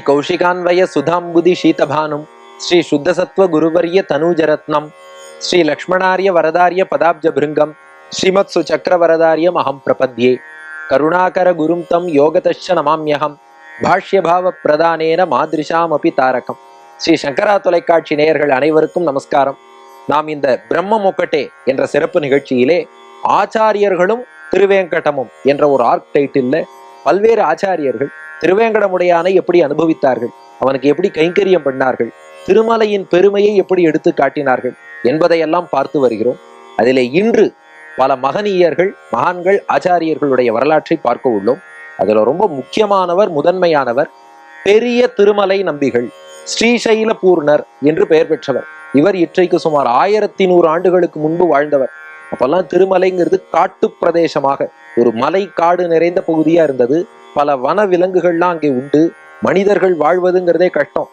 ஸ்ரீ கௌஷிகான்வய சுதாம்புதி சீதபானும் ஸ்ரீ சுத்தசத்வ குருவரிய தனூஜரத்னம் ஸ்ரீ லக்ஷ்மணாரிய வரதாரிய பதாப்ஜ பிருங்கம் ஸ்ரீமத் சுச்சக்கர வரதாரியம் அகம் பிரபத்யே கருணாகர குரும் தம் யோகதஷ நமாமியகம் பாஷ்யபாவ பிரதானேன மாதிரிஷாம் அபி தாரகம் ஸ்ரீ சங்கரா தொலைக்காட்சி நேயர்கள் அனைவருக்கும் நமஸ்காரம். நாம் இந்த பிரம்ம மொக்கட்டே என்ற சிறப்பு நிகழ்ச்சியிலே ஆச்சாரியர்களும் திருவேங்கடமும் என்ற ஒரு ஆர்க் டைட்டில் பல்வேறு ஆச்சாரியர்கள் திருவேங்கடமுடையானை எப்படி அனுபவித்தார்கள்? அவனுக்கு எப்படி கைங்கரியம் பண்ணார்கள்? திருமலையின் பெருமையை எப்படி எடுத்து காட்டினார்கள்? என்பதையெல்லாம் பார்த்து வருகிறோம். அதிலே இன்று பல மகனீயர்கள் மகான்கள் ஆச்சாரியர்களுடைய வரலாற்றை பார்க்க உள்ளோம். அதுல ரொம்ப முக்கியமானவர் முதன்மையானவர் பெரிய திருமலை நம்பிகள் ஸ்ரீசைல பூர்ணர் என்று பெயர் பெற்றவர். இவர் இற்றைக்கு சுமார் ஆயிரத்தி நூறு ஆண்டுகளுக்கு முன்பு வாழ்ந்தவர். அப்பெல்லாம் திருமலைங்கிறது காட்டு பிரதேசமாக ஒரு மலை காடு நிறைந்த பகுதியா இருந்தது. பல வன விலங்குகள்லாம் அங்கே உண்டு. மனிதர்கள் வாழ்வதுங்கிறதே கஷ்டம்.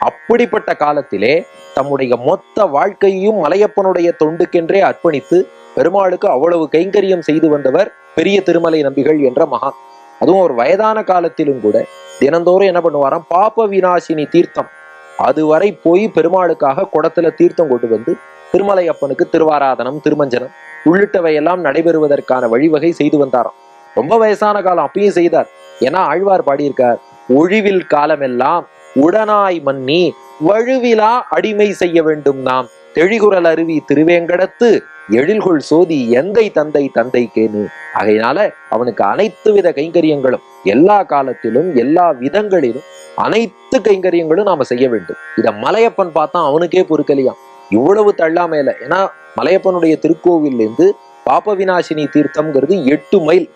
அப்படிப்பட்ட காலத்திலே தம்முடைய மொத்த வாழ்க்கையையும் மலையப்பனுடைய தொண்டுக்கென்றே அர்ப்பணித்து பெருமாளுக்கு அவ்வளவு கைங்கரியம் செய்து வந்தவர் பெரிய திருமலை நம்பிகள் என்ற மகான். அதுவும் ஒரு வயதான காலத்திலும் கூட தினந்தோறும் என்ன பண்ணுவாராம்? பாப்ப விநாசினி தீர்த்தம். அதுவரை போய் பெருமாளுக்காக குடத்துல தீர்த்தம் கொண்டு வந்து திருமலை அப்பனுக்கு திருவாராதனம் திருமஞ்சனம் உள்ளிட்டவையெல்லாம் நடைபெறுவதற்கான வழிவகை செய்து வந்தாராம். ரொம்ப வயசான காலம் அப்பயும் செய்தார். ஏன்னா ஆழ்வார் பாடியிருக்கார் ஒழிவில் காலமெல்லாம் உடனாய் மன்னி வழுவிலா அடிமை செய்ய வேண்டும் நாம். தெழிகுரல் அருவி திருவேங்கடத்து எழில்கொள் சோதி எந்தை தந்தை தந்தை கேனு ஆகையினால அவனுக்கு அனைத்து வித கைங்கரியங்களும் எல்லா காலத்திலும் எல்லா விதங்களிலும் அனைத்து கைங்கரியங்களும் நாம செய்ய வேண்டும். இத மலையப்பன் பார்த்தா அவனுக்கே பொறுக்கலையாம். இவ்வளவு தள்ளாமையில ஏன்னா மலையப்பனுடைய திருக்கோவிலிருந்து பாப விநாசினி தீர்த்தம்ங்கிறது எட்டு மைல்.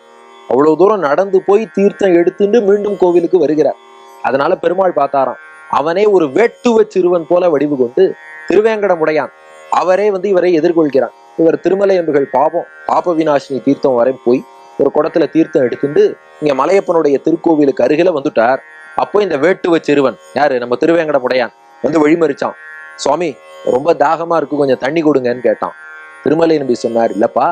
அவ்வளவு தூரம் நடந்து போய் தீர்த்தம் எடுத்துட்டு மீண்டும் கோவிலுக்கு வருகிறார். அதனால பெருமாள் பார்த்தாராம் அவனே ஒரு வேட்டுவ சிறுவன் போல வடிவு கொண்டு திருவேங்கடமுடையான். அவரே வந்து இவரை எதிர்கொள்கிறான். இவர் திருமலை என்பர்கள் பாபம் பாப விநாசினி தீர்த்தம் வரை போய் ஒரு குடத்துல தீர்த்தம் எடுத்துட்டு இங்க மலையப்பனுடைய திருக்கோவிலுக்கு அருகில வந்துட்டார். அப்போ இந்த வேட்டுவ சிறுவன் யாரு? நம்ம திருவேங்கடமுடையான் வந்து வழிமறிச்சான். சுவாமி ரொம்ப தாகமா இருக்கு கொஞ்சம் தண்ணி கொடுங்கன்னு கேட்டான். திருமலை நம்பி சொன்னார் இல்லப்பா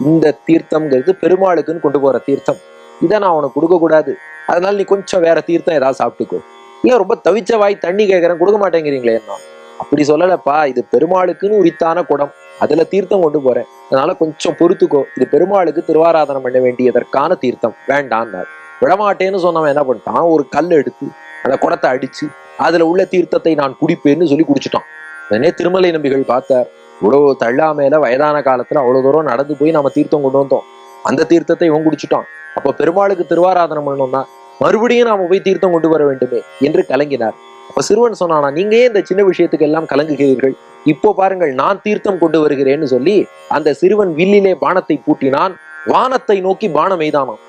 இந்த தீர்த்தம்ங்கிறது பெருமாளுக்குன்னு கொண்டு போற தீர்த்தம். இதை நான் உனக்கு கொடுக்க கூடாது. அதனால நீ கொஞ்சம் வேற தீர்த்தம் ஏதாவது சாப்பிட்டுக்கோ. ஏன் ரொம்ப தவிச்ச வாய் தண்ணி கேட்கறேன் கொடுக்க மாட்டேங்கிறீங்களே என்ன? அப்படி சொல்லலப்பா இது பெருமாளுக்குன்னு உரித்தான குடம். அதுல தீர்த்தம் கொண்டு போறேன். அதனால கொஞ்சம் பொறுத்துக்கோ. இது பெருமாளுக்கு திருவாராதனம் பண்ண வேண்டியதற்கான தீர்த்தம். வேண்டான்னார். விடமாட்டேன்னு சொன்னவன் என்ன பண்ணிட்டான் ஒரு கல் எடுத்து அந்த குடத்தை அடிச்சு அதுல உள்ள தீர்த்தத்தை நான் குடிப்பேன்னு சொல்லி குடிச்சிட்டான். உடனே திருமலை நம்பிகள் பார்த்தார். இவ்வளவு தள்ளாமையில வயதான காலத்துல அவ்வளவு தூரம் நடந்து போய் நம்ம தீர்த்தம் கொண்டு வந்தோம். அந்த தீர்த்தத்தை இவன் குடிச்சிட்டோம் அப்ப பெருமாளுக்கு திருவாராதனம் பண்ணணும்னா மறுபடியும் நாம போய் தீர்த்தம் கொண்டு வர வேண்டுமே என்று கலங்கினார். அப்ப சிறுவன் சொன்னானா நீங்க ஏன் இந்த சின்ன விஷயத்துக்கு எல்லாம் கலங்குகிறீர்கள்? இப்போ பாருங்கள் நான் தீர்த்தம் கொண்டு வருகிறேன்னு சொல்லி அந்த சிறுவன் வில்லிலே பானத்தை பூட்டினான். வானத்தை நோக்கி பானம் எய்தானாம்.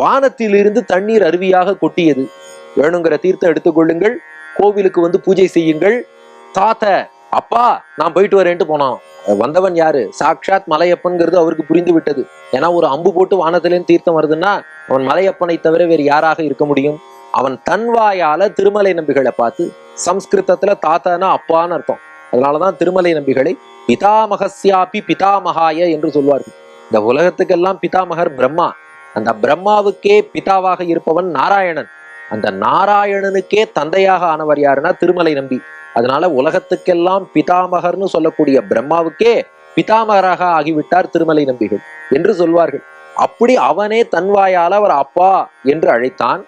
வானத்திலிருந்து தண்ணீர் அருவியாக கொட்டியது. வேணுங்கிற தீர்த்தம் எடுத்துக்கொள்ளுங்கள் கோவிலுக்கு வந்து பூஜை செய்யுங்கள். தாத்த அப்பா நான் போயிட்டு வரேன்ட்டு போனான். வந்தவன் யாரு? சாக்ஷாத் மலையப்பன்கிறது அவருக்கு புரிந்து விட்டது. ஏன்னா ஒரு அம்பு போட்டு வானத்திலேருந்து தீர்த்தம் வருதுன்னா அவன் மலையப்பனை தவிர வேறு யாராக இருக்க முடியும்? அவன் தன் வாயால திருமலை நம்பிகளை பார்த்து சம்ஸ்கிருதத்துல தாத்தானா அப்பான்னு அர்த்தம். அதனாலதான் திருமலை நம்பிகளை பிதாமகஸ்யாபி பிதாமகாய என்று சொல்வார்கள். இந்த உலகத்துக்கெல்லாம் பிதாமகர் பிரம்மா. அந்த பிரம்மாவுக்கே பிதாவாக இருப்பவன் நாராயணன். அந்த நாராயணனுக்கே தந்தையாக ஆனவர் யாருன்னா திருமலை நம்பி. அதனால உலகத்துக்கெல்லாம் பிதாமகர்னு சொல்லக்கூடிய பிரம்மாவுக்கே பிதாமகராக ஆகிவிட்டார் திருமலை நம்பிகள் என்று சொல்வார்கள். அப்படி அவனே தன்வாயால் அவர் அப்பா என்று அழைத்தான்.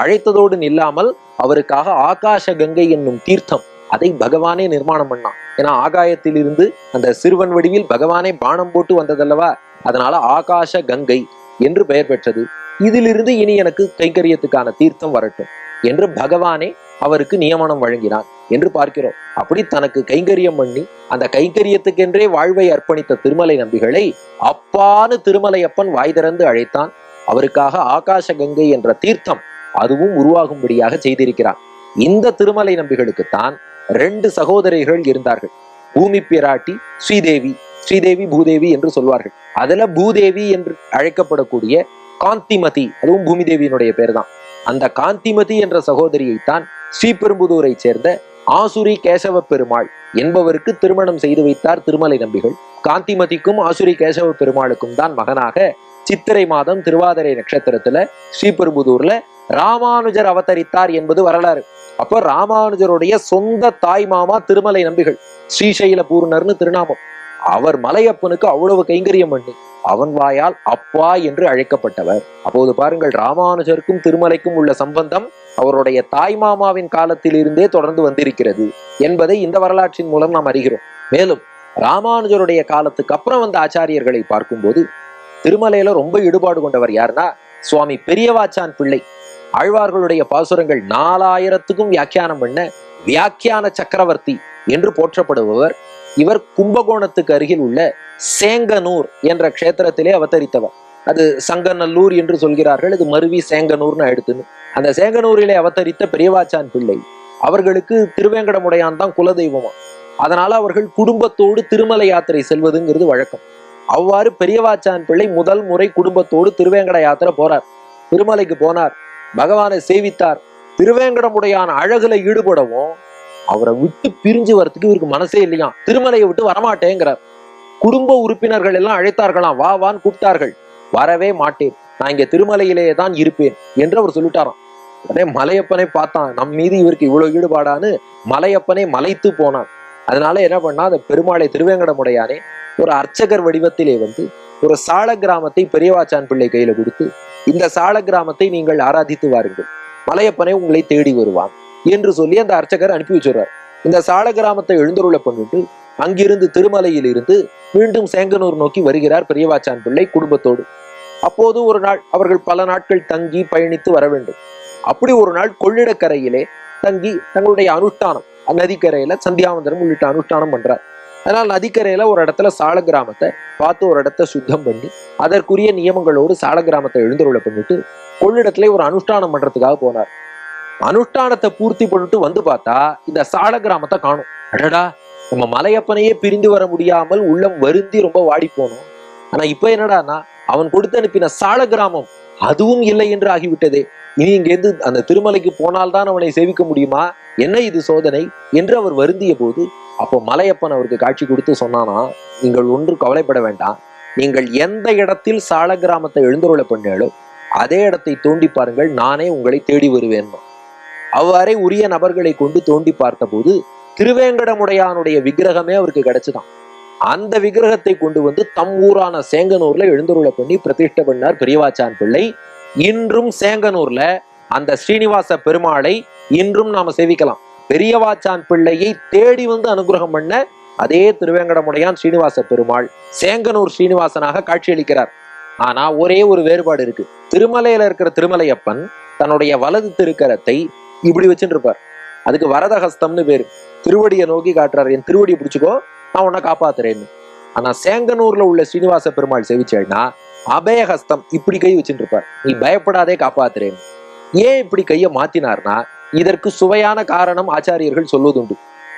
அழைத்ததோடு நில்லாமல் அவருக்காக ஆகாஷ கங்கை என்னும் தீர்த்தம் அதை பகவானே நிர்மாணம் பண்ணான். ஏன்னா ஆகாயத்திலிருந்து அந்த சிறுவன் வடிவில் பகவானே பானம் போட்டு வந்ததல்லவா? அதனால ஆகாஷ கங்கை என்று பெயர் பெற்றது. இதிலிருந்து இனி எனக்கு கைங்கரியத்துக்கான தீர்த்தம் வரட்டும் என்று பகவானே அவருக்கு நியமனம் வழங்கினான் என்று பார்க்கிறோம். அப்படி தனக்கு கைங்கரியம் பண்ணி அந்த கைங்கரியத்துக்கென்றே வாழ்வை அர்ப்பணித்த திருமலை நம்பிகளை அப்பான்னு திருமலையப்பன் வாய் திறந்து அழைத்தான். அவருக்காக ஆகாச கங்கை என்ற தீர்த்தம் அதுவும் உருவாகும்படியாக செய்திருக்கிறான் இந்த திருமலை நம்பிகளுக்குத்தான் ரெண்டு சகோதரிகள் இருந்தார்கள். பூமி பிராட்டி ஸ்ரீதேவி ஸ்ரீதேவி பூதேவி என்று சொல்வார்கள். அதுல பூதேவி என்று அழைக்கப்படக்கூடிய காந்திமதி அதுவும் பூமி தேவியினுடைய பேர் தான் அந்த காந்திமதி என்ற சகோதரியைத்தான் ஸ்ரீபெரும்புதூரை சேர்ந்த ஆசுரி கேசவ பெருமாள் என்பவருக்கு திருமணம் செய்து வைத்தார் திருமலை நம்பிகள். காந்திமதிக்கும் ஆசுரி கேசவ பெருமாளுக்கும் தான் மகனாக சித்திரை மாதம் திருவாதிரை நட்சத்திரத்துல ஸ்ரீபெரும்புதூர்ல ராமானுஜர் அவதரித்தார் என்பது வரலாறு. அப்போ ராமானுஜருடைய சொந்த தாய் மாமா திருமலை நம்பிகள் ஸ்ரீசைல பூர்ணர்னு திருநாமம். அவர் மலையப்பனுக்கு அவ்வளவு கைங்கரியம் பண்ணி அவன் வாயால் அப்பா என்று அழைக்கப்பட்டவர். அப்போது பாருங்கள் ராமானுஜருக்கும் திருமலைக்கும் உள்ள சம்பந்தம் அவருடைய தாய் மாமாவின் காலத்தில் இருந்தே தொடர்ந்து வந்திருக்கிறது என்பதை இந்த வரலாற்றின் மூலம் நாம் அறிகிறோம். மேலும் ராமானுஜருடைய காலத்துக்கு அப்புறம் வந்த ஆச்சாரியர்களை பார்க்கும்போது திருமலையில ரொம்ப ஈடுபாடு கொண்டவர் யாருன்னா சுவாமி பெரியவாச்சான் பிள்ளை. ஆழ்வார்களுடைய பாசுரங்கள் நாலாயிரத்துக்கும் வியாக்கியானம் பண்ண வியாக்கியான சக்கரவர்த்தி என்று போற்றப்படுபவர் இவர் கும்பகோணத்துக்கு அருகில் உள்ள சேங்கனூர் என்ற க்ஷேத்திரத்திலே அவதரித்தவர். அது சங்கநல்லூர் என்று சொல்கிறார்கள். இது மருவி சேங்கனூர்னு எடுத்துன்னு அந்த சேங்கனூரிலே அவதரித்த பெரியவாச்சான் பிள்ளை. அவர்களுக்கு திருவேங்கடமுடையான் தான் குலதெய்வமா. அதனால அவர்கள் குடும்பத்தோடு திருமலை யாத்திரை செல்வதுங்கிறது வழக்கம். அவ்வாறு பெரியவாச்சான் பிள்ளை முதல் முறை குடும்பத்தோடு திருவேங்கட யாத்திரை போறார். திருமலைக்கு போனார். பகவானை சேவித்தார். திருவேங்கடமுடையான் அழகுல ஈடுபடவும் அவரை விட்டு பிரிஞ்சு வரத்துக்கு இவருக்கு மனசே இல்லையா? திருமலையை விட்டு வரமாட்டேங்கிறார். குடும்ப உறுப்பினர்கள் எல்லாம் அழைத்தார்களாம். வா வான்னு கூப்பிட்டார்கள். வரவே மாட்டேன். நான் இங்க திருமலையிலேயே தான் இருப்பேன் என்று அவர் சொல்லிட்டாராம். உடனே மலையப்பனை பார்த்தான். நம் மீது இவருக்கு இவ்வளவு ஈடுபாடான்னு மலையப்பனை மலைத்து போனான். அதனால என்ன பண்ணா அந்த பெருமாளை திருவேங்கடமுடையானே ஒரு அர்ச்சகர் வடிவத்திலே வந்து ஒரு சால கிராமத்தை பெரியவாச்சான் பிள்ளை கையில கொடுத்து இந்த சால கிராமத்தை நீங்கள் ஆராதித்து வாருங்கள். மலையப்பனை உங்களை தேடி வருவான். என்று சொல்லி அந்த அர்ச்சகர் அனுப்பி வச்சுறார் இந்த சால கிராமத்தை எழுந்தருளை பண்ணிட்டு அங்கிருந்து திருமலையில் இருந்து மீண்டும் சேங்கனூர் நோக்கி வருகிறார் பெரியவாச்சான் பிள்ளை குடும்பத்தோடு. அப்போது ஒரு நாள் அவர்கள் பல நாட்கள் தங்கி பயணித்து வர வேண்டும். அப்படி ஒரு நாள் கொள்ளிடக்கரையிலே தங்கி தங்களுடைய அனுஷ்டானம் நதிக்கரையில சந்தியாவந்தரம் உள்ளிட்ட அனுஷ்டானம் பண்றார். அதனால் நதிக்கரையில ஒரு இடத்துல சால கிராமத்தை பார்த்து ஒரு இடத்த சுத்தம் பண்ணி அதற்குரிய நியமங்களோடு சால கிராமத்தை எழுந்தருளை பண்ணிட்டு கொள்ளிடத்துல ஒரு அனுஷ்டானம் பண்றதுக்காக போனார். அனுஷ்டானத்தை பூர்த்தி பண்ணிட்டு வந்து பார்த்தா இந்த சால கிராமத்தை காணும். அடடா நம்ம மலையப்பனையே பிரிந்து வர முடியாமல் உள்ளம் வருந்தி ரொம்ப வாடி போனோம். ஆனா இப்ப என்னடானா அவன் கொடுத்து அனுப்பின சால கிராமம் அதுவும் இல்லை என்று ஆகிவிட்டதே. இனி இங்கேருந்து அந்த திருமலைக்கு போனால்தான் அவனை சேவிக்க முடியுமா? என்ன இது சோதனை? என்று அவர் வருந்திய போது அப்போ மலையப்பன் அவருக்கு காட்சி கொடுத்து சொன்னானா நீங்கள் ஒன்று கவலைப்பட வேண்டாம். நீங்கள் எந்த இடத்தில் சால கிராமத்தை எழுந்தருளை பண்ணாலோ அதே இடத்தை தோண்டி பாருங்கள். நானே உங்களை தேடி வருவேன். அவ்வாறே உரிய நபர்களை கொண்டு தோண்டி பார்த்தபோது திருவேங்கடமுடையானுடைய விக்கிரகமே அவருக்கு கிடைச்சுதான். அந்த விக்கிரகத்தை கொண்டு வந்து தம் ஊரான சேங்கனூர்ல எழுந்தருளை பண்ணி பிரதிஷ்ட பண்ணார் பெரியவாச்சான் பிள்ளை. இன்றும் சேங்கனூர்ல அந்த ஸ்ரீனிவாச பெருமாளை இன்றும் நாம சேவிக்கலாம். பெரியவாச்சான் பிள்ளையை தேடி வந்து அனுகிரகம் பண்ண அதே திருவேங்கடமுடையான் ஸ்ரீனிவாச பெருமாள் சேங்கனூர் ஸ்ரீனிவாசனாக காட்சியளிக்கிறார். ஆனா ஒரே ஒரு வேறுபாடு இருக்கு. திருமலையில இருக்கிற திருமலையப்பன் தன்னுடைய வலது திருக்கரத்தை இப்படி வச்சுட்டு இருப்பார். அதுக்கு வரதஹஸ்தம்னு பேரு. திருவடியை நோக்கி காட்டுறாரு. என் திருவடியை பிடிச்சிக்கோ நான் உன்னை காப்பாத்துறேன்னு. ஆனா சேங்கனூர்ல உள்ள ஸ்ரீனிவாச பெருமாள் செவிச்சேன்னா அபயஹஸ்தம் இப்படி கை வச்சுட்டு இருப்பார். நீ பயப்படாதே காப்பாத்துறேன்னு. ஏன் இப்படி கையை மாத்தினார்னா இதற்கு சுவையான காரணம் ஆச்சாரியர்கள் சொல்வதுண்டு.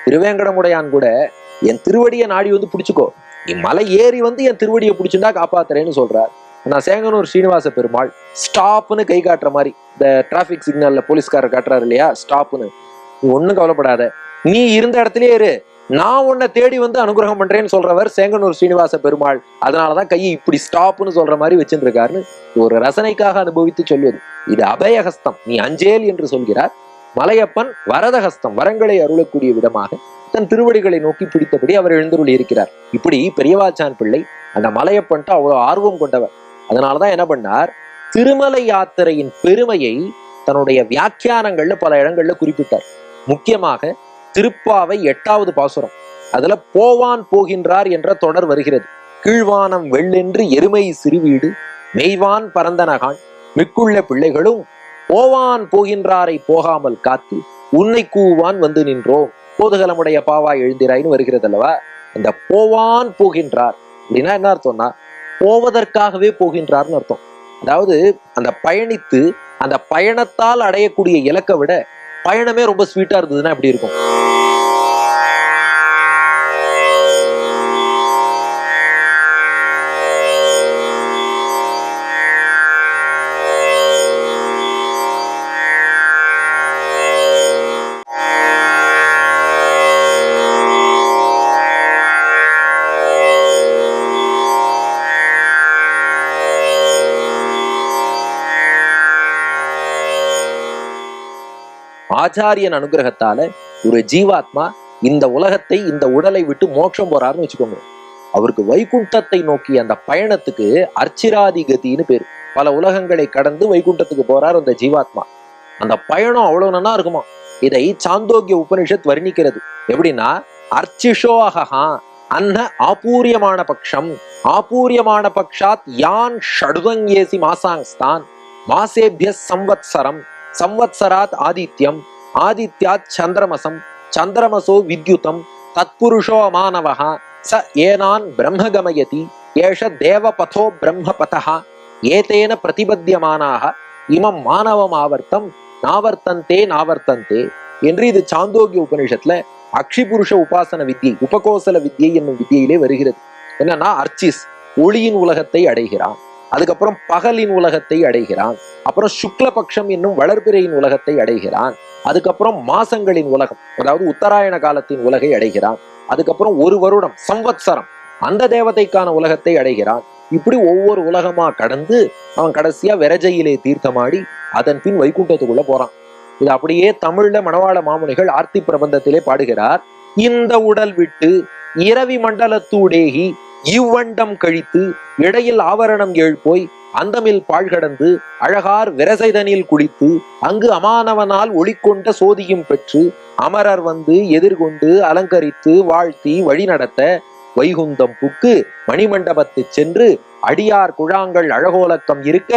திருவேங்கடமுடையான் கூட என் திருவடியை நாடி வந்து பிடிச்சிக்கோ. நீ மலை ஏறி வந்து என் திருவடியை பிடிச்சுண்டா காப்பாத்துறேன்னு சொல்றார். நான் சேங்கனூர் ஸ்ரீனிவாச பெருமாள். ஸ்டாப்னு கை காட்டுற மாதிரி இந்த டிராஃபிக் சிக்னல்ல போலீஸ்காரர் காட்டுறாரு இல்லையா? ஸ்டாப்னு நீ கவலைப்படாத. நீ இருந்த இடத்துலயே இரு. நான் உன்னை தேடி வந்து அனுகிரகம் பண்றேன்னு சொல்றவர் சேங்கனூர் ஸ்ரீனிவாச பெருமாள். அதனாலதான் கையை இப்படி ஸ்டாப்னு சொல்ற மாதிரி வச்சுருக்காருன்னு ஒரு ரசனைக்காக அனுபவித்து சொல்வது. இது அபயஹஸ்தம். நீ அஞ்சேல் என்று சொல்கிறார். மலையப்பன் வரதஹஸ்தம் வரங்களை அருளக்கூடிய விதமாக தன் திருவடிகளை நோக்கி பிடித்தபடி அவர் எழுந்தருள் இருக்கிறார். இப்படி பெரியவாச்சான் பிள்ளை அந்த மலையப்பன்ட்டு அவ்வளவு ஆர்வம் கொண்டவர். அதனாலதான் என்ன பண்ணார்? திருமலை யாத்திரையின் பெருமையை தன்னுடைய வியாக்கியானங்கள்ல பல இடங்கள்ல குறிப்பிட்டார். முக்கியமாக திருப்பாவை எட்டாவது பாசுரம். அதுல போவான் போகின்றார் என்ற தொடர் வருகிறது. கீழ்வானம் வெள்ளென்று எருமை சிறுவீடு மெய்வான் பரந்தனகான் மிக்குள்ள பிள்ளைகளும் போவான் போகின்றாரை போகாமல் காத்து உன்னை கூவான் வந்து நின்றோம் போதுகலமுடைய பாவா எழுந்திராயின்னு வருகிறது அல்லவா? இந்த போவான் போகின்றார். அப்படின்னா என்ன அர்த்தம்னா போவதற்காகவே போகின்றார்னு அர்த்தம். அதாவது அந்த பயணித்து அந்த பயணத்தால் அடையக்கூடிய இலக்கை விட பயணமே ரொம்ப ஸ்வீட்டா இருந்ததுன்னா எப்படி இருக்கும்? ஆச்சாரியன் அனுகிரகத்தால ஒரு ஜீவாத்மா இந்த உலகத்தை இந்த உடலை விட்டு மோட்சம் போறாருன்னு வச்சுக்கோங்க. அவருக்கு வைகுண்டத்தை நோக்கி அந்த பயணத்துக்கு அர்ச்சிராதி கதின்னு பேரு. பல உலகங்களை கடந்து வைகுண்டத்துக்கு போறார் அந்த ஜீவாத்மா. அந்த பயணம் அவ்வளவு நன்னா இருக்குமா? இதை சாந்தோக்கிய உபனிஷத் வர்ணிக்கிறது. எப்படின்னா அர்ச்சிஷோ அகஹா அன்ன ஆபூரியமான பட்சம் ஆபூரியமான பக்ஷாத் யான் ஷடுதங்கேசி மாசாங்ஸ்தான் மாசேபிய சம்வத்சரம் சம்வத்சராத் ஆதித்யம் ஆதித்யாத் சந்திரமசம் சந்திரமசோ வித்யுதம் தத்புருஷோ மாணவா ச ஏனான் பிரம்ம கமயதி ஏஷ தேவபதோ பிரம்மபதः ஏதேன பிரதிபத்தியமானாக இமம் மாணவம் ஆவர்த்தம் நாவர்த்தந்தே நாவர்த்தந்தே என்று இது சாந்தோக்கிய உபனிஷத்துல அக்ஷிபுருஷ உபாசன வித்தியை உபகோசல வித்தியை என்னும் வித்தியிலே வருகிறது. என்னன்னா அர்ச்சிஸ் ஒளியின் உலகத்தை அடைகிறான். அதுக்கப்புறம் பகலின் உலகத்தை அடைகிறான். அப்புறம் சுக்லபக்ஷம் என்னும் வளர்பிறையின் உலகத்தை அடைகிறான். அதுக்கப்புறம் மாசங்களின் உலகம் அதாவது உத்தராயண காலத்தின் உலகை அடைகிறான். அதுக்கப்புறம் ஒரு வருடம் சம்வத்சரம் அந்த தேவதைக்கான உலகத்தை அடைகிறான். இப்படி ஒவ்வொரு உலகமா கடந்து அவன் கடைசியா விரஜையிலே தீர்த்தமாடி அதன் பின் வைகுண்டத்துக்குள்ள போறான். இது அப்படியே தமிழ்ல மணவாள மாமுனிகள் ஆர்த்தி பிரபந்தத்திலே பாடுகிறார். இந்த உடல் விட்டு இரவி மண்டலத்தூடேகி இவ்வண்டம் கழித்து இடையில் ஆவரணம் எழுப்போய் அந்தமில் பாழ்கடந்து அழகார் விரசைதனில் குளித்து அங்கு அமானவனால் ஒளிக்கொண்ட சோதியும் பெற்று அமரர் வந்து எதிர்கொண்டு அலங்கரித்து வாழ்த்தி வழிநடத்த வைகுந்தம் புக்கு மணிமண்டபத்து சென்று அடியார் குழாங்கள் அழகோலக்கம் இருக்க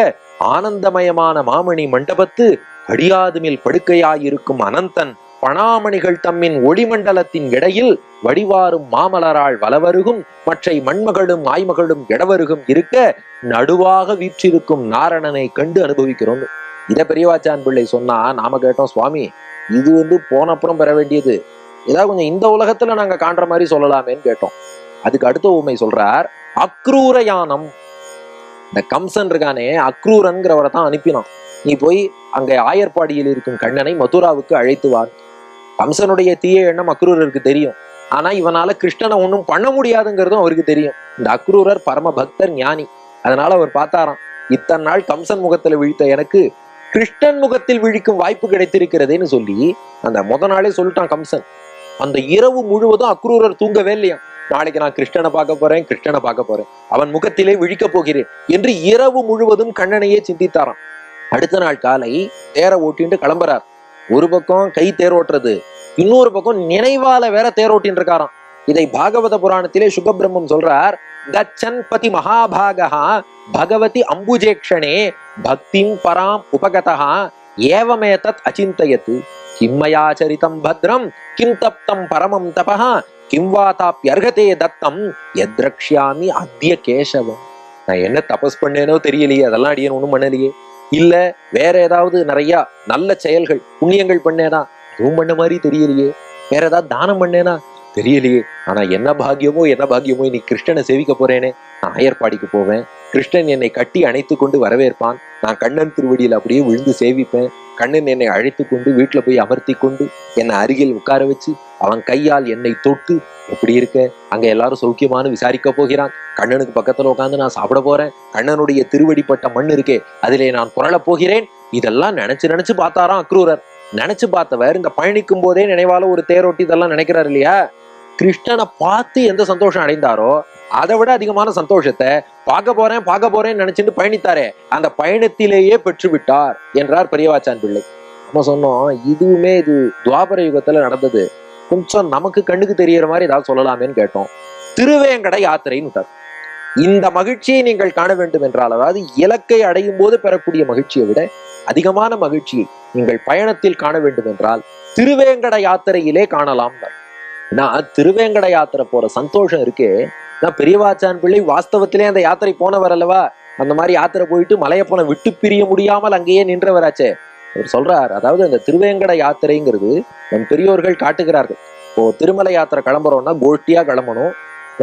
ஆனந்தமயமான மாமணி மண்டபத்து அடியாதுமில் படுக்கையாயிருக்கும் அனந்தன் பணாமணிகள் தம்மின் ஒளிமண்டலத்தின் இடையில் வடிவாரும் மாமலரால் வலவருகும் மற்றை மண்மகளும் ஆய்மகளும் இடவருகும் இருக்க நடுவாக வீற்றிருக்கும் நாரணனை கண்டு அனுபவிக்கிறோம். இத பெரியவாச்சான் பிள்ளை சொன்னா நாம கேட்டோம் சுவாமி இது வந்து போனப்புறம் பெற வேண்டியது. ஏதாவது கொஞ்சம் இந்த உலகத்துல நாங்க காண்ற மாதிரி சொல்லலாமேன்னு கேட்டோம். அதுக்கு அடுத்த உண்மை சொல்றார் அக்ரூர யானம் இந்த கம்சன் இருக்கானே அக்ரூரன்கிறவரை தான் அனுப்பினான். நீ போய் அங்கே ஆயர்பாடியில் இருக்கும் கண்ணனை மதுராவுக்கு அழைத்து கம்சனுடைய தீய எண்ணம் அக்ரூரருக்கு தெரியும். ஆனா இவனால கிருஷ்ணனை ஒன்றும் பண்ண முடியாதுங்கிறதும் அவருக்கு தெரியும். இந்த அக்ரூரர் பரம பக்தர் ஞானி. அதனால அவர் பார்த்தாராம் இத்தனை நாள் கம்சன் முகத்துல விழித்த எனக்கு கிருஷ்ணன் முகத்தில் விழிக்கும் வாய்ப்பு கிடைத்திருக்கிறதேன்னு சொல்லி அந்த முத நாளே சொல்லிட்டான் கம்சன். அந்த இரவு முழுவதும் அக்ரூரர் தூங்கவே இல்லையா நாளைக்கு நான் கிருஷ்ணனை பார்க்க போறேன் கிருஷ்ணனை பார்க்க போறேன். அவன் முகத்திலே விழிக்கப் போகிறேன் என்று இரவு முழுவதும் கண்ணனையே சிந்தித்தாராம். அடுத்த நாள் காலை தேரை ஓட்டிட்டு கிளம்புறார். ஒரு பக்கம் கை தேரோட்டுறது இன்னொரு பக்கம் நினைவால வேற தேரோட்டின் இருக்காராம் இதை பாகவத புராணத்திலே சுகபிரம்மம் சொல்றார் கச்சன் பதி மகாபாகா பகவதி அம்புஜேக்ஷனே பக்திம் பராம் உபகதா ஏவமே தத் அச்சிந்தயத்து கிம்மயாச்சரிதம் பத்ரம் கிம் தப்தம் பரமம் தபஹ கிம் வா தத்தம் எத்ரக்ஷாமி அத்திய கேசவம். நான் என்ன தபஸ் பண்ணேனோ தெரியலையே அதெல்லாம் அடியேன் ஒண்ணும் பண்ணலையே. இல்ல வேற ஏதாவது நிறைய நல்ல செயல்கள் புண்ணியங்கள் பண்ணேனா அதுவும் பண்ண மாதிரி தெரியலையே. வேற ஏதாவது தானம் பண்ணேனா தெரியலையே. ஆனா என்ன பாகியமோ என்ன பாக்கியமோ நீ கிருஷ்ணனை சேவிக்க போறேனே. நான் ஆயர்பாடிக்கு போவேன். கிருஷ்ணன் என்னை கட்டி அணைத்து கொண்டு வரவேற்பான். நான் கண்ணன் திருவடியில் அப்படியே விழுந்து சேவிப்பேன். கண்ணன் என்னை அழைத்து கொண்டு வீட்டில் போய் அமர்த்தி கொண்டு என்னை அருகில் உட்கார வச்சு அவன் கையால் என்னை தொட்டு எப்படி இருக்க? அங்க எல்லாரும் சௌக்கியமானு விசாரிக்க போகிறான். கண்ணனுக்கு பக்கத்துல உட்காந்து நான் சாப்பிட போறேன். கண்ணனுடைய திருவடிப்பட்ட மண் இருக்கே அதிலே நான் புரளப் போகிறேன். இதெல்லாம் நினைச்சு நினைச்சு பார்த்தாராம் அக்ரூரர். நினைச்சு பார்த்தவர் இந்த பயணிக்கும் போதே நினைவால ஒரு தேரோட்டி இதெல்லாம் நினைக்கிறார் இல்லையா? கிருஷ்ணனை பார்த்து எந்த சந்தோஷம் அடைந்தாரோ அதை விட அதிகமான சந்தோஷத்தை பார்க்க போறேன் பார்க்க போறேன்னு நினைச்சிட்டு பயணித்தாரே அந்த பயணத்திலேயே பெற்று விட்டார் என்றார் பெரியவாச்சான் பிள்ளை. நம்ம சொன்னோம் இதுவுமே இது துவாபர யுகத்துல நடந்தது. கொஞ்சம் நமக்கு கண்ணுக்கு தெரியற மாதிரி ஏதாவது சொல்லலாமேன்னு கேட்டோம். திருவேங்கட யாத்திரைன்னு விட்டார். இந்த மகிழ்ச்சியை நீங்கள் காண வேண்டும் என்றால் அதாவது இலக்கை அடையும் போது பெறக்கூடிய மகிழ்ச்சியை விட அதிகமான மகிழ்ச்சியை நீங்கள் பயணத்தில் காண வேண்டும் என்றால் திருவேங்கட யாத்திரையிலே காணலாம். நான் திருவேங்கட யாத்திரை போற சந்தோஷம் இருக்கே. நான் பெரியவாச்சான் பிள்ளை வாஸ்தவத்திலே அந்த யாத்திரை போனவர் அல்லவா? அந்த மாதிரி யாத்திரை போயிட்டு மலையப்பனை விட்டு பிரிய முடியாமல் அங்கேயே நின்றவராச்சே. அவர் சொல்றார் அதாவது அந்த திருவேங்கட யாத்திரைங்கிறது நம் பெரியோர்கள் காட்டுகிறார்கள். இப்போ திருமலை யாத்திரை கிளம்புறோம்னா கோஷ்டியா கிளம்பணும்.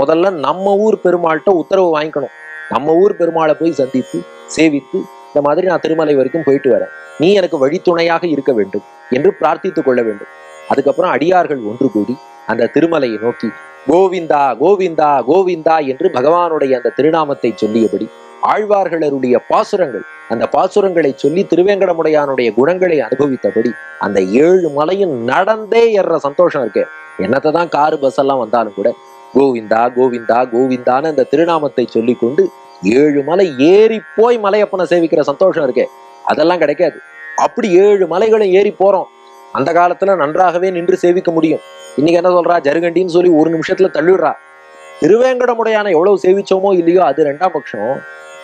முதல்ல நம்ம ஊர் பெருமாள்கிட்ட உத்தரவு வாங்கிக்கணும். நம்ம ஊர் பெருமாளை போய் சந்தித்து சேவித்து இந்த மாதிரி நான் திருமலை வரைக்கும் போயிட்டு வரேன். நீ எனக்கு வழித்துணையாக இருக்க வேண்டும் என்று பிரார்த்தித்துக் கொள்ள வேண்டும். அதுக்கப்புறம் அடியார்கள் ஒன்று கூடி அந்த திருமலையை நோக்கி கோவிந்தா கோவிந்தா கோவிந்தா என்று பகவானுடைய அந்த திருநாமத்தை சொல்லியபடி ஆழ்வார்களருடைய பாசுரங்கள். அந்த பாசுரங்களை சொல்லி திருவேங்கடமுடையானுடைய குணங்களை அனுபவித்தபடி அந்த ஏழு மலையும் நடந்தே ஏறுற சந்தோஷம் இருக்கு. என்னத்தை தான் காரு பஸ் எல்லாம் வந்தாலும் கூட கோவிந்தா கோவிந்தா கோவிந்தான்னு அந்த திருநாமத்தை சொல்லி கொண்டு ஏழு மலை ஏறி போய் மலையப்பனை சேவிக்கிற சந்தோஷம் இருக்கே. அதெல்லாம் கிடைக்காது. அப்படி ஏழு மலைகளும் ஏறி போறோம். அந்த காலத்துல நன்றாகவே நின்று சேவிக்க முடியும். இன்னைக்கு என்ன சொல்றா? ஜருகண்டின்னு சொல்லி ஒரு நிமிஷத்துல தள்ளிடுறா. திருவேங்கடமுடையான எவ்வளவு சேவிச்சோமோ இல்லையோ அது ரெண்டாம் பட்சம்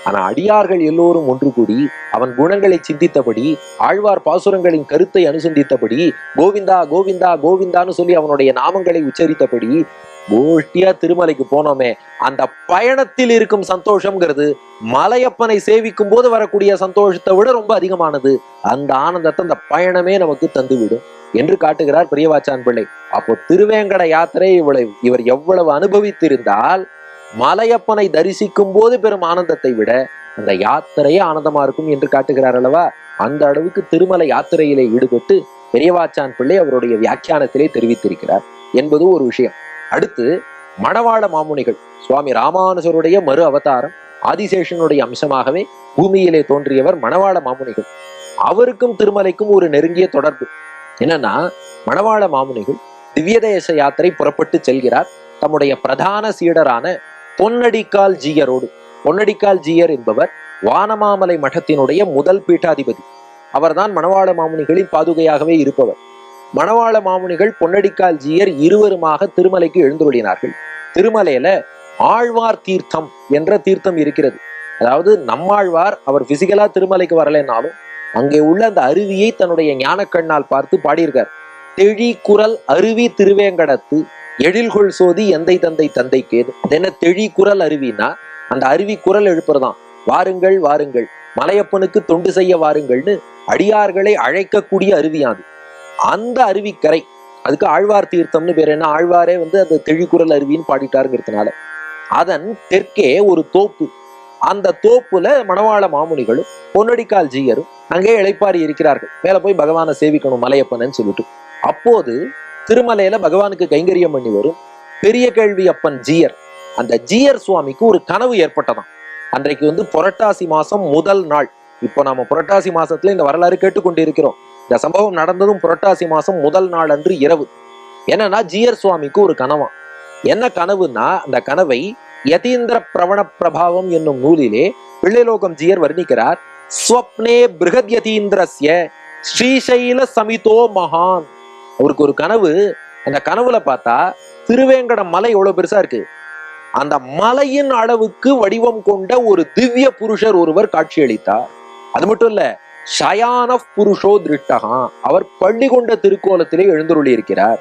ஆனா அடியார்கள் எல்லோரும் ஒன்று கூடி அவன் குணங்களை சிந்தித்தபடி ஆழ்வார் பாசுரங்களின் கருத்தை அனுசந்தித்தபடி கோவிந்தா கோவிந்தா கோவிந்தான்னு சொல்லி அவனுடைய நாமங்களை உச்சரித்தபடி கோஷ்டியா திருமலைக்கு போனோமே. அந்த பயணத்தில் இருக்கும் சந்தோஷம்ங்கிறது மலையப்பனை சேவிக்கும் போது வரக்கூடிய சந்தோஷத்தை விட ரொம்ப அதிகமானது. அந்த ஆனந்தத்தை அந்த பயணமே நமக்கு தந்துவிடும் என்று காட்டுகிறார் பிரியவாச்சான் பிள்ளை. அப்போ திருவேங்கட யாத்திரை இவ்வளவு இவர் எவ்வளவு அனுபவித்திருந்தால் மலையப்பனை தரிசிக்கும் போது பெறும் ஆனந்தத்தை விட அந்த யாத்திரையே ஆனந்தமா இருக்கும் என்று காட்டுகிறார் அல்லவா? அந்த அளவுக்கு திருமலை யாத்திரையிலே ஈடுபட்டு பெரியவாச்சான் பிள்ளை அவருடைய வியாக்கியானத்திலே தெரிவித்திருக்கிறார் என்பது ஒரு விஷயம். அடுத்து மணவாள மாமுனிகள் சுவாமி ராமானுஜருடைய மறு அவதாரம் ஆதிசேஷனுடைய அம்சமாகவே பூமியிலே தோன்றியவர் மணவாள மாமுனிகள். அவருக்கும் திருமலைக்கும் ஒரு நெருங்கிய தொடர்பு. என்னன்னா மணவாள மாமுனிகள் திவ்யதேச யாத்திரை புறப்பட்டு செல்கிறார். தம்முடைய பிரதான சீடரான பொன்னடிக்கால் ஜீயரோடு. பொன்னடிக்கால் ஜீயர் என்பவர் வானமாமலை மட்டத்தினுடைய முதல் பீட்டாதிபதி. அவர்தான் மணவாள மாமுனிகளின் பாதுகையாகவே இருப்பவர். மணவாள மாமுனிகள் பொன்னடிக்கால் ஜீயர் இருவருமாக திருமலைக்கு எழுந்துள்ளினார்கள் திருமலையில ஆழ்வார் தீர்த்தம் என்ற தீர்த்தம் இருக்கிறது. அதாவது நம்மாழ்வார் அவர் பிசிக்கலா திருமலைக்கு வரலைன்னாலும் அங்கே உள்ள அந்த அருவியை தன்னுடைய ஞானக்கண்ணால் பார்த்து பாடியிருக்கார். தெழி குரல் அருவி திருவேங்கடத்து எழில்கொள் சோதி எந்தை தந்தை தந்தை கேது அது என்ன தெழி குரல் அருவினா அந்த அருவி குரல் எழுப்புறதான் வாருங்கள் வாருங்கள் மலையப்பனுக்கு தொண்டு செய்ய வாருங்கள்னு அடியார்களை அழைக்கக்கூடிய அருவியாது அந்த அருவிக்கரை அதுக்கு ஆழ்வார் தீர்த்தம்னு பேர் என்ன? ஆழ்வாரே வந்து அந்த தெழிக்குரல் அருவின்னு பாடிட்டாருங்கிறதுனால. அதன் தெற்கே ஒரு தோப்பு. அந்த தோப்புல மணவாள மாமுனிகளும் பொன்னடிக்கால் ஜீயரும் அங்கே இழைப்பாரி இருக்கிறார்கள். மேல போய் பகவானை சேவிக்கணும் மலையப்பனன்னு சொல்லிட்டு. அப்போது திருமலையில பகவானுக்கு கைங்கரியம் பண்ணி வரும். பெரிய கேள்வி அப்பன் ஜீயர். அந்த ஜீயர் சுவாமிக்கு ஒரு கனவு ஏற்பட்டதாம். அன்றைக்கு வந்து புரட்டாசி மாசம் முதல் நாள். இப்போ நாம புரட்டாசி மாசத்துல இந்த வரலாறு கேட்டுக்கொண்டு இருக்கிறோம் இந்த சம்பவம் நடந்ததும் புரட்டாசி மாசம் முதல் நாள் அன்று இரவு. என்னன்னா ஜீயர் சுவாமிக்கு ஒரு கனவாம். என்ன கனவுன்னா அந்த கனவை யதீந்திர பிரவண பிரபாவம் என்னும் நூலிலே பிள்ளைலோகம் ஜீயர் வர்ணிக்கிறார். ஸ்வப்னே பிருகத் யதீந்திரஸ்ய ஸ்ரீசைல சமிதோ மகான். அவருக்கு ஒரு கனவு. அந்த கனவுல பார்த்தா திருவேங்கட மலை எவ்வளவு பெருசா இருக்கு? அந்த மலையின் அளவுக்கு வடிவம் கொண்ட ஒரு திவ்ய புருஷர் ஒருவர் காட்சியளித்தார் அது மட்டும் இல்ல ஷயான புருஷோ திருட்டகா அவர் பள்ளி கொண்ட திருக்கோலத்திலே எழுந்துருளி இருக்கிறார்.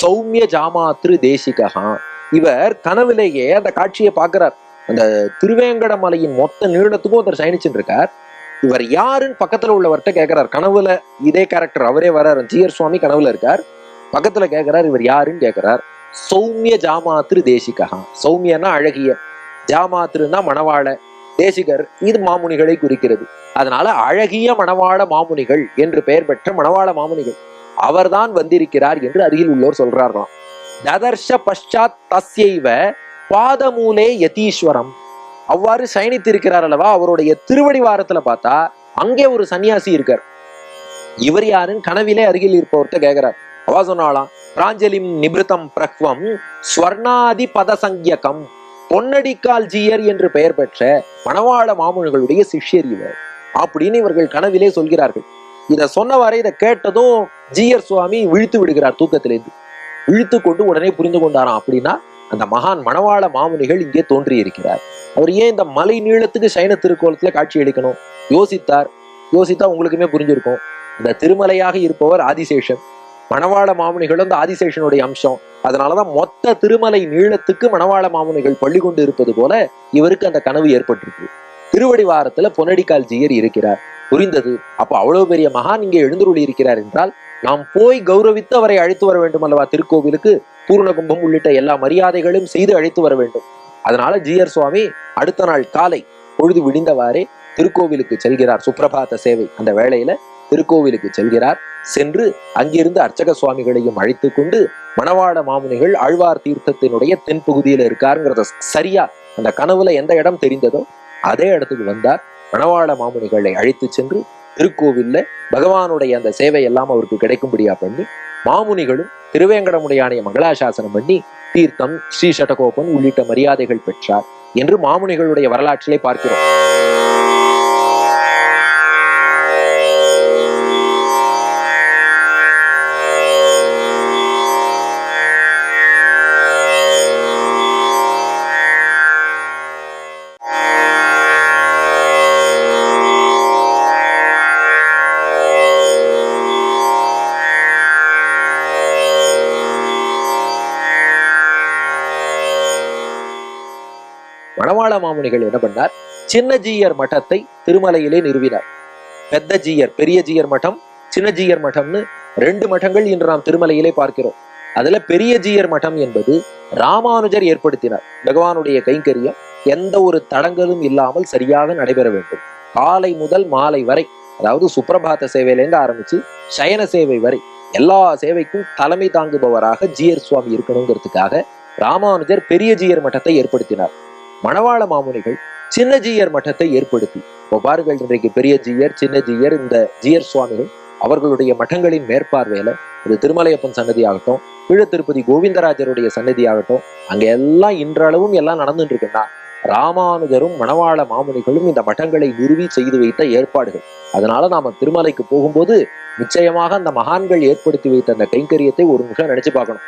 சௌமிய ஜாமாத்ரு தேசிகா இவர் கனவிலேயே அந்த காட்சியை பார்க்கிறார். அந்த திருவேங்கட மலையின் மொத்த நீளத்துக்கும் ஒருத்தர் சயனிச்சுட்டு இருக்கார். இவர் யாருன்னு பக்கத்துல உள்ளவர்கிட்ட கேட்கிறார் கனவுல இதே கேரக்டர் அவரே வராரு ஜிஆர் சுவாமி கனவுல இருக்கார். பக்கத்துல கேட்கிறார் இவர் யாருன்னு கேட்கிறார் சௌமிய ஜாமாத்ரு தேசிகா சௌமியனா அழகிய. ஜாமாத்ருன்னா மணவாள. தேசிகர் இது மாமுனிகளை குறிக்கிறது. அதனால அழகிய மணவாள மாமுனிகள் என்று பெயர் பெற்ற மணவாள மாமுனிகள் அவர்தான் வந்திருக்கிறார் என்று அருகில் உள்ளோர் சொல்றார்களாம். ததர்ஷ பஷாத் தஸ்யைவ பாதமூலே யதீஸ்வரம். அவ்வாறு சயனித்திருக்கிறார் அல்லவா அவருடைய திருவடி வாரத்துல பார்த்தா அங்கே ஒரு சன்னியாசி இருக்கார். இவர் யாருன்னு கனவிலே அருகில் இருப்பவர்கிட்ட கேட்கிறார் அவா சொன்னாலாம் பிராஞ்சலிம் நிபிருத்தம் பிரக்வம் ஸ்வர்ணாதி பதசங்கியகம் பொன்னடிக்கால் ஜீயர் என்று பெயர் பெற்ற மணவாள மாமுனிகளுடைய சிஷ்யர் இவர். அப்படின்னு இவர்கள் கனவிலே சொல்கிறார்கள். இதை சொன்னவாறே இதை கேட்டதும் ஜீயர் சுவாமி விழித்து விடுகிறார் தூக்கத்திலிருந்து இழுத்து கொண்டு உடனே புரிந்து கொண்டாராம். அப்படின்னா அந்த மகான் மணவாள மாமுனிகள் இங்கே தோன்றி இருக்கிறார் அவர் ஏன் இந்த மலை நீளத்துக்கு சைன திருக்கோலத்துல காட்சி அளிக்கணும்? யோசித்தார். யோசித்தா உங்களுக்குமே புரிஞ்சிருக்கும். இந்த திருமலையாக இருப்பவர் ஆதிசேஷன். மணவாள மாமுனிகள் அந்த ஆதிசேஷனுடைய அம்சம். அதனாலதான் மொத்த திருமலை நீளத்துக்கு மணவாள மாமுனிகள் பள்ளி கொண்டு இருப்பது போல இவருக்கு அந்த கனவு ஏற்பட்டிருக்கு. திருவடிவாரத்துல பொன்னடிக்கால் ஜீயர் இருக்கிறார். புரிந்தது? அப்ப அவ்வளவு பெரிய மகான் இங்கே எழுந்துருளி இருக்கிறார் என்றால் நாம் போய் கௌரவித்து அவரை அழைத்து வர வேண்டும் அல்லவா திருக்கோவிலுக்கு பூர்ண கும்பம் உள்ளிட்ட எல்லா மரியாதைகளும் செய்து அழைத்து வர வேண்டும். அதனால ஜீயர் சுவாமி அடுத்த நாள் காலை பொழுது விடிந்தவாறே திருக்கோவிலுக்கு செல்கிறார். சுப்பிரபாத சேவை அந்த வேளையில திருக்கோவிலுக்கு செல்கிறார். சென்று அங்கிருந்து அர்ச்சக சுவாமிகளையும் அழைத்து கொண்டு மணவாள மாமுனிகள் ஆழ்வார் தீர்த்தத்தினுடைய தென்பகுதியில இருக்காருங்கிறத சரியா அந்த கனவுல எந்த இடம் தெரிந்ததோ அதே இடத்துக்கு வந்தார். மணவாள மாமுனிகளை அழைத்து சென்று திருக்கோவில்ல பகவானுடைய அந்த சேவை எல்லாம் அவருக்கு கிடைக்கும்படியா பண்ணி மாமுனிகளும் திருவேங்கடமுடையானைய மங்களாசாசனம் பண்ணி தீர்த்தம் ஸ்ரீ சட்டகோபன் உள்ளிட்ட மரியாதைகள் பெற்றார் என்று மாமுனிகளுடைய வரலாற்றிலே பார்க்கிறோம். மணவாள மாமுனிகள் என்ன பண்ணார்? சின்னஜீயர் மட்டத்தை திருமலையிலே நிறுவினார். பெத்த ஜீயர் பெரிய ஜீயர் மட்டம் சின்னஜீயர் மட்டம்னு ரெண்டு மட்டங்கள் இன்று நாம் திருமலையிலே பார்க்கிறோம். அதுல பெரிய ஜீயர் மட்டம் என்பது ராமானுஜர் ஏற்படுத்தினார். பகவானுடைய கைங்கரியம் எந்த ஒரு தடங்களும் இல்லாமல் சரியாக நடைபெற வேண்டும். காலை முதல் மாலை வரை அதாவது சுப்பிரபாத சேவையிலேருந்து ஆரம்பிச்சு சயன சேவை வரை எல்லா சேவைக்கும் தலைமை தாங்குபவராக ஜீயர் சுவாமி இருக்கணுங்கிறதுக்காக ராமானுஜர் பெரிய ஜியர் மட்டத்தை ஏற்படுத்தினார். மணவாள மாமுனிகள் சின்ன ஜீயர் மட்டத்தை ஏற்படுத்தி. இப்போ பாருங்கள் இன்றைக்கு பெரிய ஜீயர் சின்ன ஜீயர் இந்த ஜீயர் சுவாமிகள் அவர்களுடைய மட்டங்களின் மேற்பார்வையில இது திருமலையப்பன் சன்னதி ஆகட்டும் கீழ திருப்பதி கோவிந்தராஜருடைய சன்னதி ஆகட்டும் அங்க எல்லாம் இன்றளவும் எல்லாம் நடந்துட்டு இருக்குன்னா ராமானுஜரும் மணவாள மாமுனிகளும் இந்த மட்டங்களை நிறுவி செய்து வைத்த ஏற்பாடுகள். அதனால நாம திருமலைக்கு போகும்போது நிச்சயமாக அந்த மகான்கள் ஏற்படுத்தி வைத்த அந்த கைங்கரியத்தை ஒரு நிமிஷம் நினைச்சு பார்க்கணும்.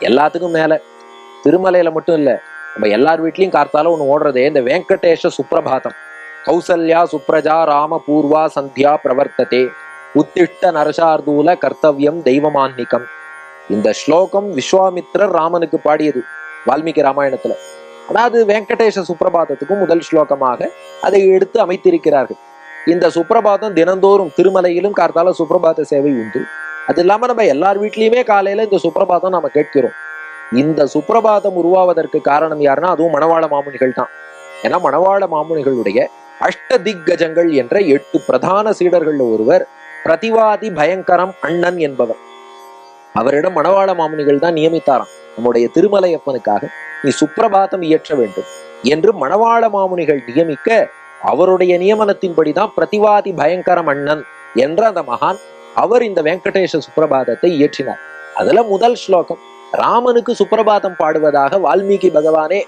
எல்லாத்துக்கும் மேல. திருமலையில மட்டும் இல்ல நம்ம எல்லார் வீட்லயும் கார்த்தால ஒண்ணு ஓடுறதே இந்த வெங்கடேஷ சுப்ரபாதம் கௌசல்யா சுப்ரஜா ராம பூர்வா சந்தியா பிரவர்த்ததே. உத்திஷ்ட நரசார்தூல கர்த்தவியம் தெய்வமான்னிகம் இந்த ஸ்லோகம் விஸ்வாமித்ரர் ராமனுக்கு பாடியது வால்மீகி ராமாயணத்துல. அதாவது வெங்கடேஷ சுப்ரபாதத்துக்கும் முதல் ஸ்லோகமாக அதை எடுத்து அமைத்திருக்கிறார்கள். இந்த சுப்ரபாதம் தினந்தோறும் திருமலையிலும் கார்த்தால சுப்ரபாத சேவை உண்டு. அது இல்லாம நம்ம எல்லார் வீட்லயுமே காலையில இந்த சுப்ரபாதம் நம்ம கேட்கிறோம். இந்த சுப்ரபாதம் உருவாவதற்கு காரணம் யாருன்னா அதுவும் மணவாள மாமுனிகள் தான். ஏன்னா மணவாள மாமுனிகளுடைய அஷ்ட திக்கஜங்கள் என்ற எட்டு பிரதான சீடர்கள் ஒருவர் பிரதிவாதி பயங்கரம் அண்ணன் என்பவர். அவரிடம் மணவாள மாமுனிகள் தான் நியமித்தாராம். நம்முடைய திருமலையப்பனுக்காக நீ சுப்ரபாதம் இயற்ற வேண்டும் என்று மணவாள மாமுனிகள் நியமிக்க அவருடைய நியமனத்தின்படிதான் பிரதிவாதி பயங்கரம் அண்ணன் என்ற அந்த மகான் அவர் இந்த வெங்கடேஷ சுப்ரபாதத்தை இயற்றினார். அதுல முதல் ஸ்லோகம். ராமனுக்கு சுப்பிரபாதம் பாடுவதாக வால்மீகி பகவானே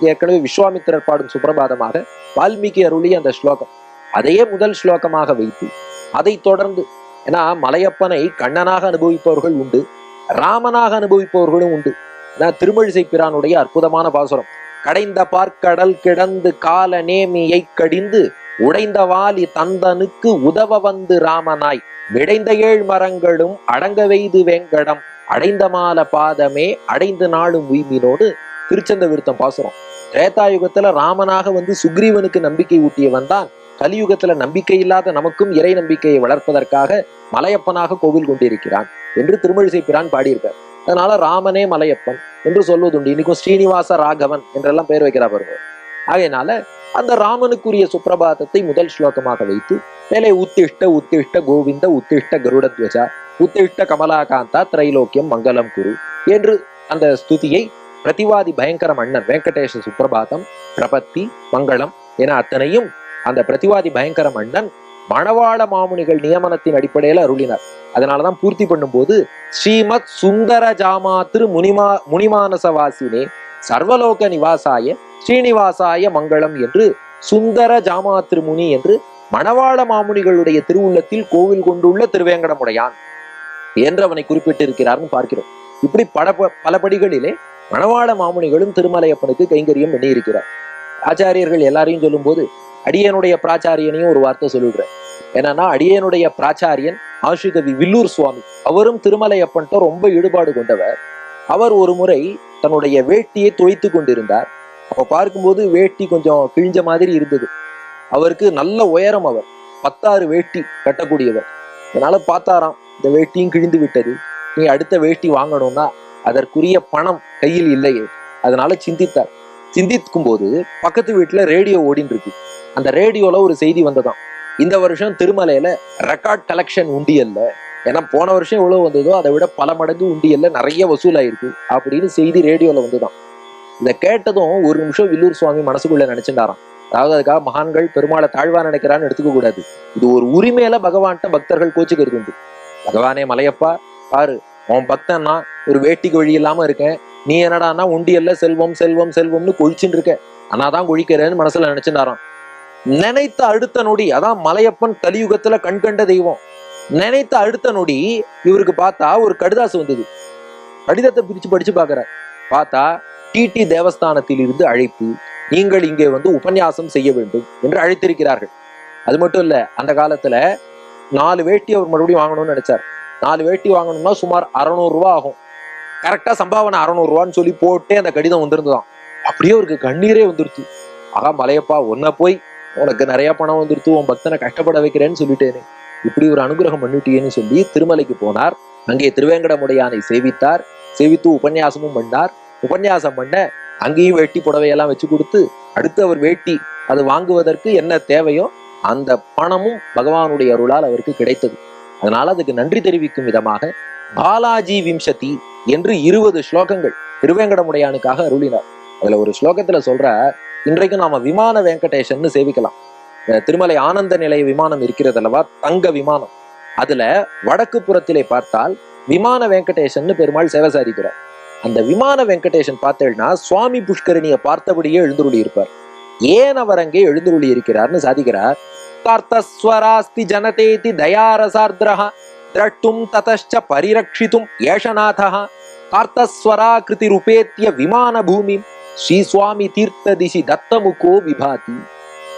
ஏற்கனவே விஸ்வாமித்திரர் பாடும் சுப்பிரபாதமாக வால்மீகி அருளிய அந்த ஸ்லோகம். அதையே முதல் ஸ்லோகமாக வைத்து அதை தொடர்ந்து ஏன்னா மலையப்பனை கண்ணனாக அனுபவிப்பவர்கள் உண்டு ராமனாக அனுபவிப்பவர்களும் உண்டு. ஏன்னா திருமழிசை பிரானுடைய அற்புதமான பாசுரம். கடைந்த பார்க்கடல் கிடந்து கால நேமியை கடிந்து உடைந்த வாலி தந்தனுக்கு உதவ வந்து ராமனாய். விடைந்த ஏழ் மரங்களும் அடங்க வெய்து வேங்கடம். அடைந்த மால பாதமே அடைந்து நாளும் உய்மினோடு திருச்சந்த விருத்தம் பாசுரம் திரேதாயுகத்துல ராமனாக வந்து சுக்ரீவனுக்கு நம்பிக்கை ஊட்டியவன் தான் கலியுகத்துல நம்பிக்கை இல்லாத நமக்கும் இறை நம்பிக்கையை வளர்ப்பதற்காக மலையப்பனாக கோவில் கொண்டிருக்கிறான் என்று திருமழிசை பிரான் பாடியிருக்கார். அதனால ராமனே மலையப்பன் என்று சொல்வதுண்டு. இன்னைக்கும் ஸ்ரீனிவாச ராகவன் என்றெல்லாம் பெயர் வைக்கிறா பாருங்க. ஆகையினால அந்த ராமனுக்குரிய சுப்பிரபாதத்தை முதல் ஸ்லோகமாக வைத்து மேலே உத்திஷ்ட உத்திஷ்ட கோவிந்த உத்திஷ்ட கருடத்வஜா உத்திஷ்ட கமலாகாந்தா திரைலோக்கியம் மங்களம் குரு என்று அந்த ஸ்துதியை பிரதிவாதி பயங்கரம் அண்ணன் வெங்கடேஷ சுப்பிரபாதம் பிரபத்தி மங்களம் என அத்தனையும் அந்த பிரதிவாதி பயங்கரம் அண்ணன் மணவாள மாமுனிகள் நியமனத்தின் அடிப்படையில் அருளினார். அதனாலதான் பூர்த்தி பண்ணும்போது ஸ்ரீமத் சுந்தர ஜாமாத்திரு முனிமா முனிமானசவாசினே சர்வலோக நிவாசாய ஸ்ரீனிவாசாய மங்களம் என்று சுந்தர ஜாமாத்திரு முனி என்று மணவாள மாமுனிகளுடைய திருவுள்ளத்தில் கோவில் கொண்டுள்ள திருவேங்கடமுடையான். என்று அவனை குறிப்பிட்டிருக்கிறார்னு பார்க்கிறோம். இப்படி பல பல படிகளிலே மணவாள மாமுனிகளும் திருமலையப்பனுக்கு கைங்கரியம் பண்ணியிருக்கிறார் ஆச்சாரியர்கள் எல்லாரையும் சொல்லும்போது அடியனுடைய பிராச்சாரியனையும் ஒரு வார்த்தை சொல்லிடுறேன் என்னன்னா அடியனுடைய பிராச்சாரியன் ஆஷிகவி வில்லூர் சுவாமி. அவரும் திருமலையப்பன்ட்ட ரொம்ப ஈடுபாடு கொண்டவர். அவர் ஒரு முறை தன்னுடைய வேட்டியை துவைத்து கொண்டிருந்தார். அப்ப பார்க்கும்போது வேட்டி கொஞ்சம் கிழிஞ்ச மாதிரி இருந்தது. அவருக்கு நல்ல உயரம் அவர். பத்தாறு வேட்டி கட்டக்கூடியவர். அதனால பார்த்தாராம். இந்த வேட்டியும் கிழிந்து விட்டது. நீ அடுத்த வேட்டி வாங்கணும்னா அதற்குரிய பணம் கையில் இல்லையே. அதனால சிந்தித்தார். சிந்திக்கும் போது பக்கத்து வீட்டுல ரேடியோ ஓடின்னு இருக்கு அந்த ரேடியோல ஒரு செய்தி வந்ததாம். இந்த வருஷம் திருமலையில ரெக்கார்ட் கலெக்ஷன் உண்டியல்ல ஏன்னா போன வருஷம் எவ்வளவு வந்ததோ அதை விட பல மடங்கு உண்டியல்ல நிறைய வசூலாயிருக்கு அப்படின்னு செய்தி ரேடியோல வந்துதான் இதை கேட்டதும் ஒரு நிமிஷம் வில்லூர் சுவாமி மனசுக்குள்ள நினைச்சுட்டாராம். அதாவது அதுக்காக மகான்கள் பெருமாளை தாழ்வா நினைக்கிறான்னு எடுத்துக்க கூடாது. இது ஒரு உரிமையில பகவான்கிட்ட பக்தர்கள் கோச்சுக்கிறது உண்டு. பகவானே மலையப்பா பாரு உன் பக்தன் நான் ஒரு வேட்டிக்கு வழி இல்லாம இருக்கேன். நீ என்னடானா உண்டியல்ல செல்வம் செல்வம் செல்வம்னு கொழிச்சுன்னு இருக்க ஆனாதான் கொழிக்கிறேன்னு மனசுல நினைச்சுட்டாராம். நினைத்த அடுத்த நொடி அதான் மலையப்பன் கலியுகத்துல கண்கண்ட தெய்வம். நினைத்த அடுத்த நொடி இவருக்கு பார்த்தா ஒரு கடிதாசு வந்தது. கடிதத்தை பிரிச்சு படிச்சு பார்க்கறார். பார்த்தா டிடி தேவஸ்தானத்தில் இருந்து அழைப்பு நீங்கள் இங்கே வந்து உபன்யாசம் செய்ய வேண்டும் என்று அழைத்திருக்கிறார்கள். அது மட்டும் இல்ல அந்த காலத்துல நாலு வேட்டி அவர் மறுபடியும் வாங்கணும்னு நினைச்சார். நாலு வேட்டி வாங்கணும்னா சுமார் அறநூறுரூவா ஆகும். கரெக்டா சம்பாவனை 600 ரூபான்னு சொல்லி போட்டே அந்த கடிதம் வந்திருந்ததாம். அப்படியே அவருக்கு கண்ணீரே வந்துருச்சு. ஆகா மலையப்பா ஒன்ன போய் உனக்கு நிறைய பணம் வந்துருத்து உன் பக்தனை கஷ்டப்பட வைக்கிறேன்னு சொல்லிட்டேனே. இப்படி ஒரு அனுகிரகம் பண்ணிட்டேன்னு சொல்லி திருமலைக்கு போனார். அங்கே திருவேங்கடமுடையானை சேவித்தார். சேவித்து உபன்யாசமும் பண்ணார். உபன்யாசம் பண்ண அங்கேயும் வேட்டி புடவையெல்லாம் வச்சு கொடுத்து அடுத்து அவர் வேட்டி அது வாங்குவதற்கு என்ன தேவையோ அந்த பணமும் பகவானுடைய அருளால் அவருக்கு கிடைத்தது. அதனால அதுக்கு நன்றி தெரிவிக்கும் விதமாக பாலாஜி விம்சதி என்று இருபது ஸ்லோகங்கள் திருவேங்கடமுடையானுக்காக அருளினார். அதுல ஒரு ஸ்லோகத்துல சொல்ற இன்றைக்கு நாம விமான வெங்கடேஷன் சேவிக்கலாம். திருமலை ஆனந்த நிலைய விமானம் இருக்கிறது அல்லவா? தங்க விமானம். அதுல வடக்கு புறத்திலே பார்த்தால் விமான வெங்கடேஷன் பெருமாள் சேவை சாதிக்கிறார் அந்த விமான வெங்கடேஷன் பார்த்தேன்னா சுவாமி புஷ்கரணியை பார்த்தபடியே எழுந்துருளி இருப்பார் ஏன் அவர் அங்கே எழுந்துருளி இருக்கிறார்னு சாதிக்கிறார்? கார்த்தஸ்வராஸ்தி ஜனதேதி தயாரசார்திரஹா திரட்டும் ததச்ச பரிரக்ஷித்தும் ஏஷநாதா கார்த்தஸ்வரா கிருதி ருபேத்திய விமான பூமி ஸ்ரீ சுவாமி தீர்த்த திசி தத்தமுகோ விபாதி.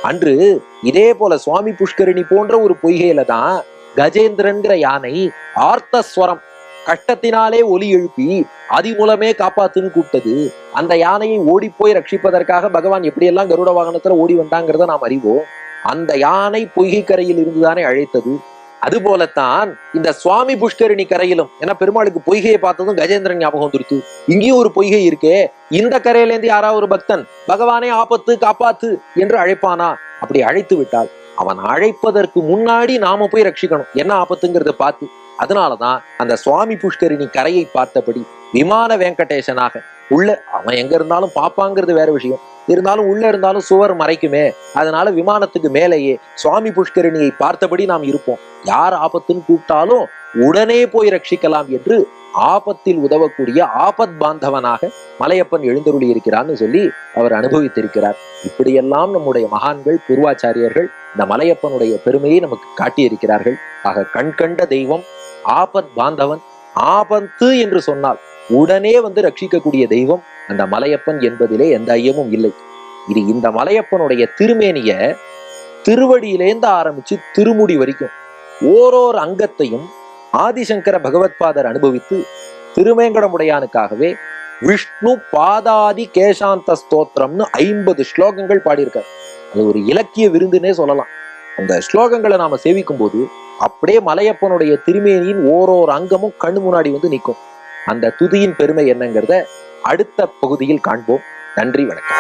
அன்று இதே போல சுவாமி புஷ்கரணி போன்ற ஒரு பொய்கையில தான் கஜேந்திரன்கிற யானை ஆர்த்தஸ்வரம் கஷ்டத்தினாலே ஒலி எழுப்பி அதி மூலமே காப்பாத்துன்னு கூப்பிட்டது. அந்த யானையை ஓடி போய் ரட்சிப்பதற்காக பகவான் எப்படியெல்லாம் கருட வாகனத்துல ஓடி வந்தாங்கிறத நாம் அறிவோம். அந்த யானை பொய்கை கரையில் இருந்துதானே அழைத்தது. அது போலத்தான் இந்த சுவாமி புஷ்கரிணி கரையிலும் ஏன்னா பெருமாளுக்கு பொய்கையை பார்த்ததும் கஜேந்திரன் ஞாபகம் வந்துருச்சு. இங்கேயும் ஒரு பொய்கை இருக்கே இந்த கரையிலேருந்து யாராவது ஒரு பக்தன் பகவானே ஆபத்து காப்பாத்து என்று அழைப்பானா? அப்படி அழைத்து விட்டால் அவன் அழைப்பதற்கு முன்னாடி நாம போய் ரட்சிக்கணும். என்ன ஆபத்துங்கிறத பார்த்து அதனாலதான் அந்த சுவாமி புஷ்கரிணி கரையை பார்த்தபடி விமான வெங்கடேசனாக உள்ள அவன் எங்க இருந்தாலும் பாப்பாங்கிறது வேற விஷயம். இருந்தாலும் உள்ள இருந்தாலும் சுவர் மறைக்குமே. அதனால விமானத்துக்கு மேலேயே சுவாமி புஷ்கரிணியை பார்த்தபடி நாம் இருப்போம். யார் ஆபத்துன்னு கூப்பிட்டாலும் உடனே போய் ரட்சிக்கலாம் என்று ஆபத்தில் உதவக்கூடிய ஆபத் பாந்தவனாக மலையப்பன் எழுந்தருளி இருக்கிறான்னு சொல்லி அவர் அனுபவித்திருக்கிறார். இப்படியெல்லாம் நம்முடைய மகான்கள் பூர்வாச்சாரியர்கள் இந்த மலையப்பனுடைய பெருமையை நமக்கு காட்டியிருக்கிறார்கள். ஆக கண்கண்ட தெய்வம் ஆபத் பாந்தவன் ஆபத்து என்று சொன்னால் உடனே வந்து ரட்சிக்கக்கூடிய தெய்வம் அந்த மலையப்பன் என்பதிலே எந்த ஐயமும் இல்லை. இது இந்த மலையப்பனுடைய திருமேனிய திருவடியிலேந்து ஆரம்பிச்சு திருமுடி வரைக்கும் ஓரோர் அங்கத்தையும் ஆதிசங்கர பகவத்பாதர் அனுபவித்து திருமேங்கடமுடையானுக்காகவே விஷ்ணு பாதாதி கேசாந்த ஸ்தோத்திரம்னு ஐம்பது ஸ்லோகங்கள் பாடியிருக்கார். அது ஒரு இலக்கிய விருந்துன்னே சொல்லலாம். அந்த ஸ்லோகங்களை நாம சேவிக்கும் போது அப்படியே மலையப்பனுடைய திருமேனியின் ஓரோர் அங்கமும் கண்ணு முன்னாடி வந்து நிற்கும். அந்த துதியின் பெருமை என்னங்கிறத அடுத்த பகுதியில் காண்போம். நன்றி வணக்கம்.